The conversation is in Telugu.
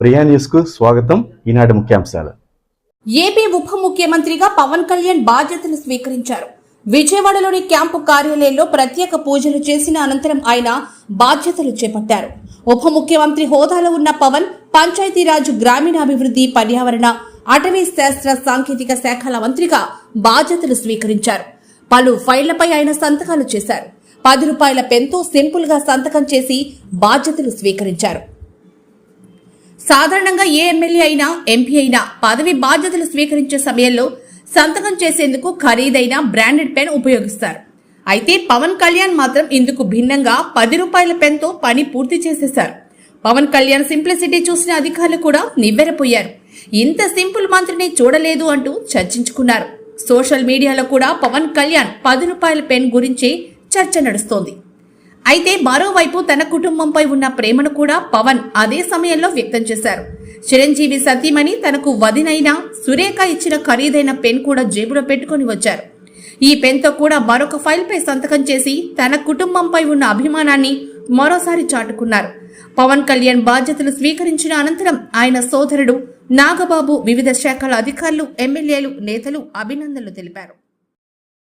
ప్రియా న్యూస్కు స్వాగతం. ఈనాటి ముఖ్యాంశాలు. ఏపీ ఉప ముఖ్యమంత్రిగా పవన్ కళ్యాణ్ బాధ్యతలు స్వీకరించారు. విజయవాడలోని క్యాంపు కార్యాలయంలో ప్రత్యేక పూజలు చేసిన అనంతరం ఆయన బాధ్యతలు చేపట్టారు. ఉప ముఖ్యమంత్రి హోదాలో ఉన్న పవన్ పంచాయతీరాజ్ గ్రామీణాభివృద్ధి పర్యావరణ అటవీ శాస్త్ర సాంకేతిక శాఖల మంత్రిగా బాధ్యతలు స్వీకరించారు. పలు ఫైళ్ళపై ఆయన సంతకాలు చేశారు. పది రూపాయల పెన్తో సింపుల్గా సంతకం చేసి బాధ్యతలు స్వీకరించారు. సాధారణంగా ఏ ఎమ్మెల్యే అయినా ఎంపీ అయినా పదవి బాధ్యతలు స్వీకరించే సమయంలో సంతకం చేసేందుకు ఖరీదైన బ్రాండెడ్ పెన్ ఉపయోగిస్తారు. అయితే పవన్ కళ్యాణ్ మాత్రం ఇందుకు భిన్నంగా పది రూపాయల పెన్తో పని పూర్తి చేసేశారు. పవన్ కళ్యాణ్ సింప్లిసిటీ చూసిన అధికారులు కూడా నివ్వెరపోయారు. ఇంత సింపుల్ మంత్రిని చూడలేదు అంటూ చర్చించుకున్నారు. సోషల్ మీడియాలో కూడా పవన్ కళ్యాణ్ పది రూపాయల పెన్ గురించి చర్చ నడుస్తోంది. అయితే మరోవైపు తన కుటుంబంపై ఉన్న ప్రేమను కూడా పవన్ అదే సమయంలో వ్యక్తం చేశారు. చిరంజీవి సతీమణి తనకు వదినైన సురేఖ ఇచ్చిన ఖరీదైన పెన్ కూడా జేబులో పెట్టుకొని వచ్చారు. ఈ పెన్తో కూడా మరొక ఫైల్పై సంతకం చేసి తన కుటుంబంపై ఉన్న అభిమానాన్ని మరోసారి చాటుకున్నారు. పవన్ కళ్యాణ్ బాధ్యతలు స్వీకరించిన అనంతరం ఆయన సోదరుడు నాగబాబు వివిధ శాఖల అధికారులు ఎమ్మెల్యేలు నేతలు అభినందనలు తెలిపారు.